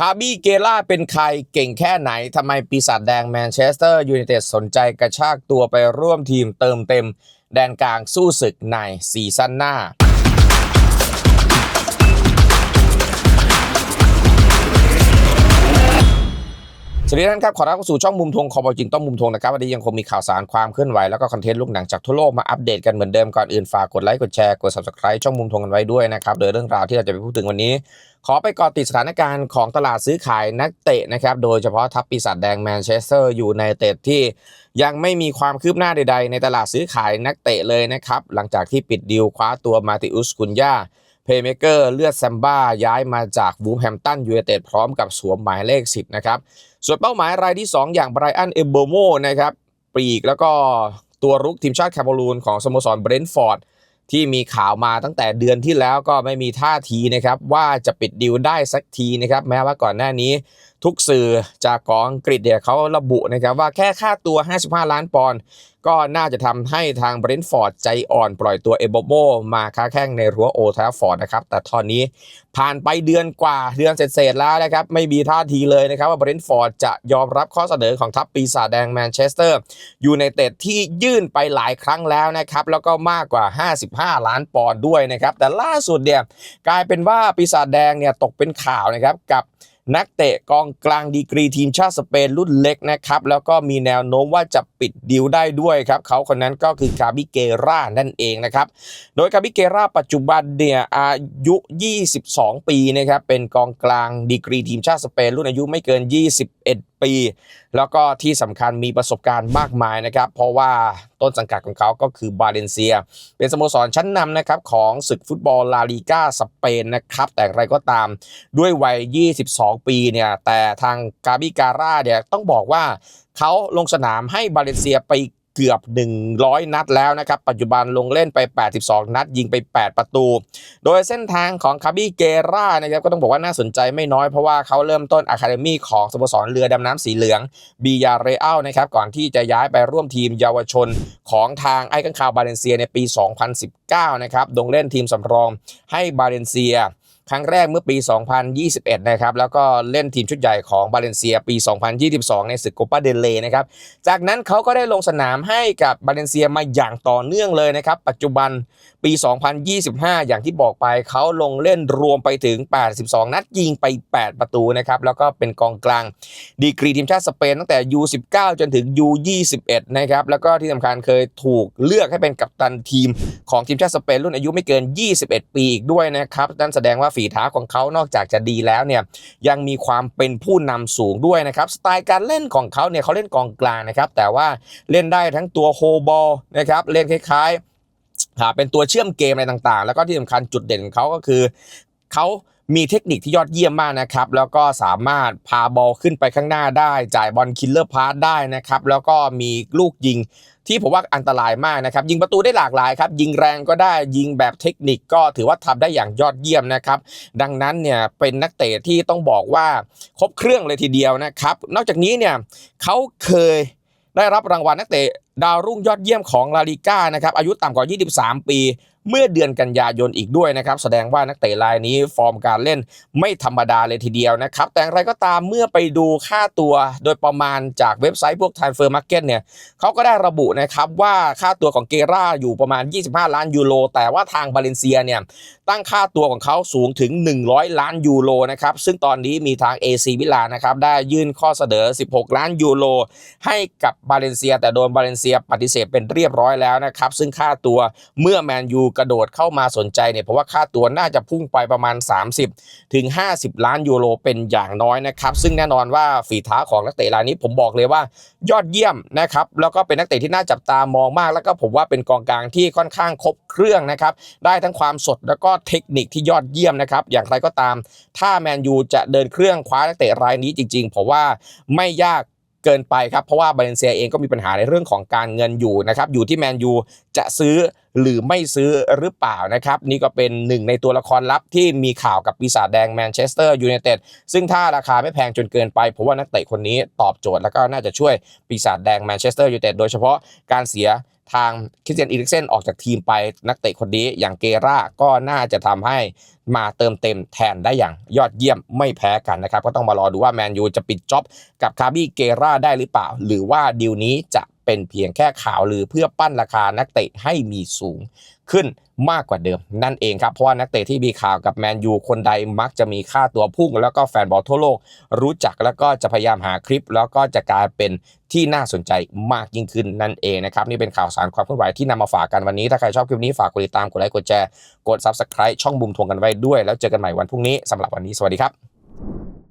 คาบี้เกล่าเป็นใครเก่งแค่ไหนทำไมปีศาจแดงแมนเชสเตอร์ยูไนเต็ดสนใจกระชากตัวไปร่วมทีมเติมเต็ม แดนกลางสู้ศึกในซีซั่นหน้า สวัสดีท่านครับ ขอรับเข้าสู่ช่องมุมทงคอบอลจริงต้องมุมทงนะครับวันนี้ยังคงมีข่าวสารความเคลื่อนไหวแล้วก็คอนเทนต์ลูกหนังจากทั่วโลกมาอัปเดตกันเหมือนเดิมก่อนอื่นฝากกดไลค์กดแชร์กด subscribe ช่องมุมทงกันไว้ด้วยนะครับโดยเรื่องราวที่เราจะไปพูดถึงวันนี้ ขอไปกาะติดสถานการณ์ของตลาดซื้อขายนักเตะนะครับโดยเฉพาะทัพปีศาจแดงแมนเชสเตอร์อยู่ในเตะที่ยังไม่มีความคืบหน้าใด ๆ ในตลาดซื้อขายนักเตะเลยนะครับหลังจากที่ปิดดีลคว้าตัวมาติอุสกุนยา เพย์เมเกอร์เลือดแซมบ้าย้ายมาจากวูฟแฮมตันยูไนเต็ดพร้อมกับสวมหมายเลข 10 นะครับ ส่วนเป้าหมายรายที่ 2 อย่างไบรอันเอเบโมนะครับปรีกแล้วก็ตัวรุกทีมชาติแคมรูนของสโมสรเบรนท์ฟอร์ดที่มีข่าวมาตั้งแต่เดือนที่แล้วก็ไม่มีท่าทีนะครับว่าจะปิดดิวได้สักทีนะครับแม้ว่าก่อนหน้านี้ ทุกสื่อจากของอังกฤษเนี่ยเขาระบุนะครับว่าแค่ค่าตัว 55 ล้านปอนด์ก็น่าจะทำให้ทางเบรนท์ฟอร์ดใจอ่อนปล่อยตัวเอโบโบมาค้าแข้งในรั้วโอทราฟอร์ดนะครับ แต่ตอนนี้ผ่านไปเดือนกว่าเดือนเศษๆแล้วนะครับ ไม่มีท่าทีเลยนะครับว่าเบรนท์ฟอร์ดจะยอมรับข้อเสนอของทัพปีศาจแดงแมนเชสเตอร์ยูไนเต็ดที่ยื่นไปหลายครั้งแล้วนะครับ แล้วก็มากกว่า 55 ล้านปอนด์ด้วยนะครับ แต่ล่าสุดเนี่ยกลายเป็นว่าปีศาจแดงเนี่ยตกเป็นข่าวนะครับกับ นักเตะกองกลางดีกรีทีมชาติสเปนรุ่นเล็กนะครับแล้วก็มีแนวโน้มว่าจะปิดดิวได้ด้วยครับเขาคนนั้นก็คือคาบิเกรานั่นเองนะครับโดยคาบิเกราปัจจุบันเนี่ยอายุ 22 ปีนะครับเป็นกองกลางดีกรีทีมชาติสเปนรุ่นอายุไม่เกิน 21ปี แล้วก็ที่สำคัญมีประสบการณ์มากมายนะครับ เพราะว่าต้นสังกัดของเขาก็คือบาเลนเซีย เป็นสโมสรชั้นนำนะครับของศึกฟุตบอลลาลีกาสเปนนะครับ แต่อะไรก็ตามด้วยวัย 22 ปีเนี่ยแต่ทางกาบิการ่าเนี่ยต้องบอกว่าเขาลงสนามให้บาเลนเซียไป เกือบ 100 นัดแล้วนะครับ ปัจจุบันลงเล่นไป 82 นัด ยิงไป 8 ประตู โดยเส้นทางของคาบิเกรานะครับก็ต้องบอกว่าน่าสนใจไม่น้อยเพราะว่าเขาเริ่มต้นอะคาเดมี่ของสโมสรเรือดำน้ำสีเหลืองบียาเรอัลนะครับก่อนที่จะย้ายไปร่วมทีมเยาวชนของทางไอ้กังคาวบาเลนเซียในปี 2019 นะครับลงเล่นทีมสำรองให้บาเลนเซีย ครั้งแรกเมื่อปี 2021 นะครับ แล้วก็เล่นทีมชุดใหญ่ของบาเลนเซียปี 2022 ในศึกโคปาเดเลนะครับ จากนั้นเขาก็ได้ลงสนามให้กับบาเลนเซียมาอย่างต่อเนื่องเลยนะครับ ปัจจุบันปี 2025 อย่างที่บอกไปเขาลงเล่นรวมไปถึง 82 นัดยิงไป 8 ประตูนะครับ แล้วก็เป็นกองกลาง ดีกรีทีมชาติสเปนตั้งแต่ U19 จนถึง U21 นะครับ แล้วก็ที่สำคัญเคยถูกเลือกให้เป็นกัปตันทีมของทีมชาติสเปนรุ่นอายุไม่เกิน 21 ปีอีกด้วยนะครับนั่นแสดงว่าฝีเท้าของเขานอกจากจะดีแล้วเนี่ยยังมีความเป็นผู้นำสูงด้วยนะครับสไตล์การเล่นของเขาเนี่ยเขาเล่นกองกลางนะครับแต่ว่าเล่นได้ทั้งตัวโฮบอลนะครับเล่นคล้ายๆเป็นตัวเชื่อมเกมอะไรต่างๆ แล้วก็ที่สำคัญจุดเด่นของเขาก็คือเขา มีเทคนิคที่ยอดเยี่ยมมากนะครับ แล้วก็สามารถพาบอลขึ้นไปข้างหน้าได้ จ่ายบอลคิลเลอร์พาสได้นะครับ แล้วก็มีลูกยิงที่ผมว่าอันตรายมากนะครับ ยิงประตูได้หลากหลายครับ ยิงแรงก็ได้ยิงแบบเทคนิคก็ถือว่าทำได้อย่างยอดเยี่ยมนะครับ ดังนั้นเนี่ยเป็นนักเตะที่ต้องบอกว่าครบเครื่องเลยทีเดียวนะครับ นอกจากนี้เนี่ยเขาเคยได้รับรางวัลนักเตะดาวรุ่งยอดเยี่ยมของลาลิก้านะครับอายุต่ำกว่า 23 ปี เมื่อเดือนกันยายนอีกด้วยนะครับ แสดงว่านักเตะรายนี้ฟอร์มการเล่นไม่ธรรมดาเลยทีเดียวนะครับ แต่อย่างไรก็ตามเมื่อไปดูค่าตัวโดยประมาณจากเว็บไซต์พวก Transfer Market เนี่ยเขาก็ได้ระบุนะครับว่าค่าตัวของเกราอยู่ประมาณ 25 ล้านยูโรแต่ว่าทางบาเลนเซียเนี่ยตั้งค่าตัวของเขาสูงถึง 100 ล้านยูโรนะครับซึ่งตอนนี้มีทาง AC วิลานะครับได้ยื่นข้อเสนอ 16 ล้านยูโรให้กับบาเลนเซีย แต่โดนบาเลนเซียปฏิเสธเป็นเรียบร้อยแล้วนะครับซึ่งค่าตัวเมื่อแมนยูกระโดดเข้ามาสนใจเนี่ยเพราะว่าค่าตัวน่าจะพุ่งไปประมาณ 30 ถึง 50 ล้านยูโรเป็นอย่างน้อยนะครับ ซึ่งแน่นอนว่าฝีเท้าของนักเตะรายนี้ผมบอกเลยว่ายอดเยี่ยมนะครับแล้วก็เป็นนักเตะที่น่าจับตามองมาก แล้วก็ผมว่าเป็นกองกลางที่ค่อนข้างครบเครื่องนะครับได้ทั้งความสดแล้วก็เทคนิคที่ยอดเยี่ยมนะครับอย่างไรก็ตาม ถ้าแมนยูจะเดินเครื่องคว้านักเตะรายนี้จริงๆผมว่าไม่ยาก เกินไปครับ เพราะว่าบาเลนเซียเองก็มีปัญหาในเรื่องของการเงินอยู่นะครับ อยู่ที่แมนยูจะซื้อหรือไม่ซื้อหรือเปล่านะครับ นี่ก็เป็นหนึ่งในตัวละครลับที่มีข่าวกับปีศาจแดงแมนเชสเตอร์ยูไนเต็ดซึ่งถ้าราคาไม่แพงจนเกินไปผมว่านักเตะคนนี้ตอบโจทย์แล้วก็น่าจะช่วยปีศาจแดงแมนเชสเตอร์ยูไนเต็ดโดยเฉพาะการเสีย ทางคริสเตียนอีริกเซนออกจากทีมไปนักเตะคนนี้อย่างเกราก็น่าจะทำให้มาเติมเต็มแทนได้อย่างยอดเยี่ยมไม่แพ้กันนะครับ ก็ต้องมารอดูว่าแมนยูจะปิดจ็อบกับคาร์บี้เกราได้หรือเปล่า หรือว่าดีลนี้จะ เป็นเพียงแค่ข่าวลือเพื่อปั้นราคานักเตะให้มีสูงขึ้นมากกว่าเดิม นั่นเองครับ เพราะว่านักเตะที่มีข่าวกับแมนยูคนใดมักจะมีค่าตัวพุ่ง แล้วก็แฟนบอลทั่วโลก รู้จักแล้วก็จะพยายามหาคลิป แล้วก็จะกลายเป็นที่น่าสนใจมากยิ่งขึ้นนั่นเองนะครับ นี่เป็นข่าวสารความเคลื่อนไหวที่นำมาฝากกันวันนี้ ถ้าใครชอบคลิปนี้ฝากกดติดตามกดไลค์กดแชร์กด subscribe ช่องมุมทวงกันไว้ด้วย แล้วเจอกันใหม่วันพรุ่งนี้สำหรับวันนี้สวัสดีครับ